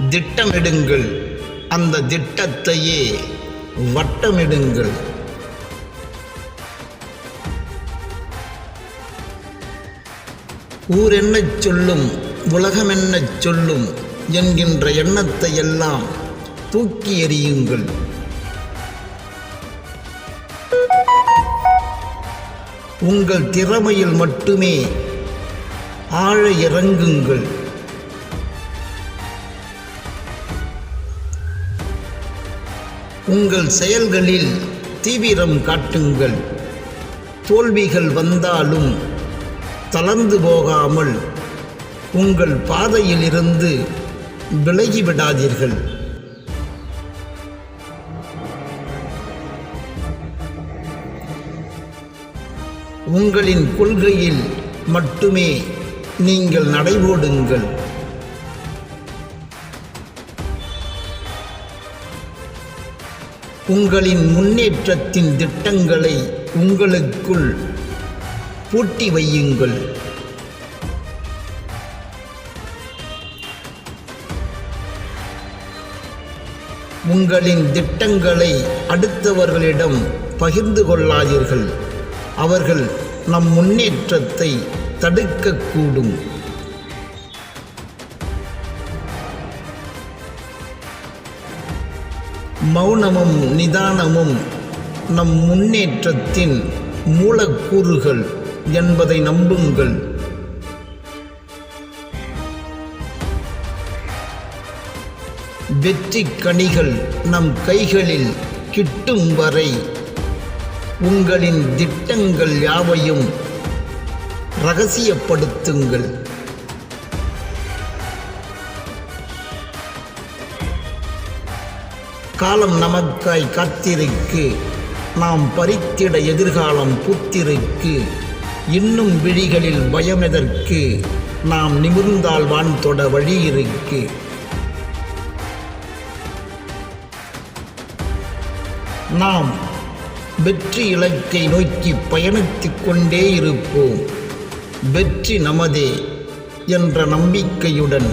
திட்டமிடுங்கள். அந்த திட்டத்தையே வட்டமிடுங்கள். ஊரென்ன சொல்லும் உலகமென்னச் சொல்லும் என்கின்ற எண்ணத்தை எல்லாம் தூக்கி எறியுங்கள். உங்கள் திறமையில் மட்டுமே ஆழ இறங்குங்கள். உங்கள் செயல்களில் தீவிரம் காட்டுங்கள். தோல்விகள் வந்தாலும் தளர்ந்து போகாமல் உங்கள் பாதையிலிருந்து விலகிவிடாதீர்கள் உங்களின் கொள்கையில் மட்டுமே நீங்கள் நடைபோடுங்கள். உங்களின் முன்னேற்றத்தின் திட்டங்களை உங்களுக்குள் பூட்டி வையுங்கள். உங்களின் திட்டங்களை அடுத்தவர்களிடம் பகிர்ந்து கொள்ளாதீர்கள். அவர்கள் நம் முன்னேற்றத்தை தடுக்கக்கூடும். மௌனமும் நிதானமும் நம் முன்னேற்றத்தின் மூலக்கூறுகள் என்பதை நம்புங்கள். வெற்றி கணிகள் நம் கைகளில் கிட்டும் வரை உங்களின் திட்டங்கள் யாவையும் ரகசியப்படுத்துங்கள். காலம் நமக்காய் காத்திருக்கு. நாம் பறித்திட எதிர்காலம் பூத்திருக்கு. இன்னும் விழிகளில் பயம் எதற்கு நாம் நிமிர்ந்தால் வான் தொட வழி இருக்கு நாம் வெற்றி இலக்கை நோக்கி பயணித்துக் கொண்டே இருப்போம். வெற்றி நமதே என்ற நம்பிக்கையுடன்